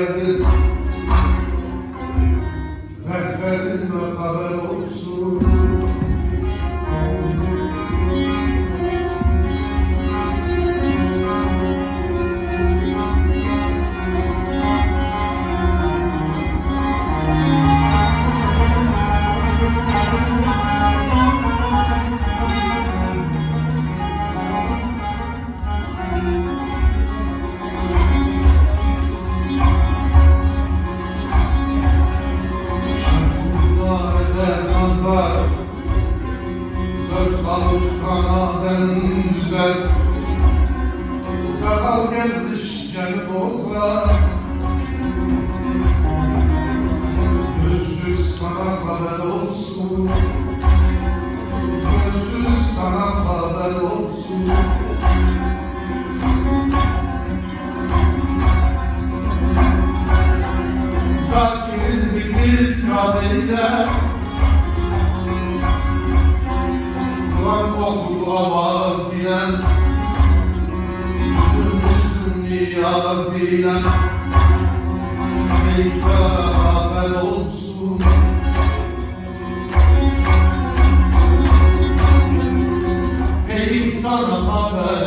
like this. Balık kanaden güzel Sakal gelmiş gel bozar Gözsüz sana haber olsun. Gözsüz sana haber Niyaz ile Meyve haber olsun. Ey sana haber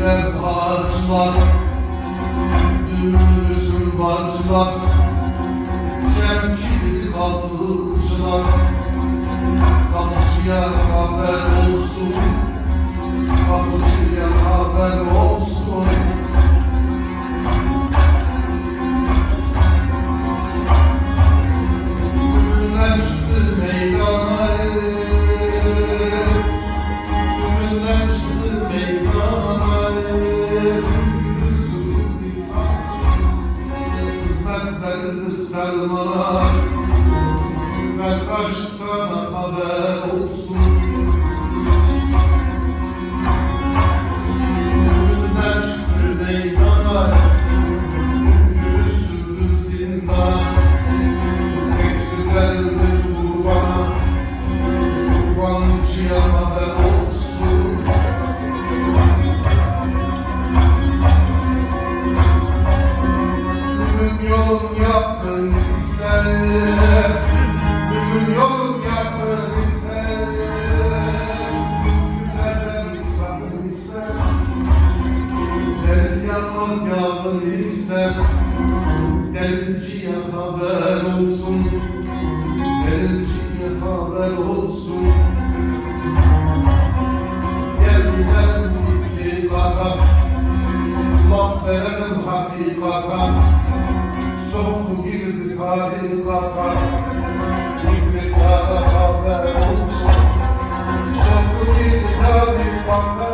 Ağaçlar Dümdüzün bağcılar Cemkili kapıcılar Kapıcıya haber olsun Kapıcıya haber olsun Kısmet aşk sana haber olsun Asya'lı ister. Delciye haber olsun. Delciye haber olsun. Gelmeden itibara Mahveren hakikata. Soktu girdi tarikata Bir miktara haber olsun. Soktu girdi tarikata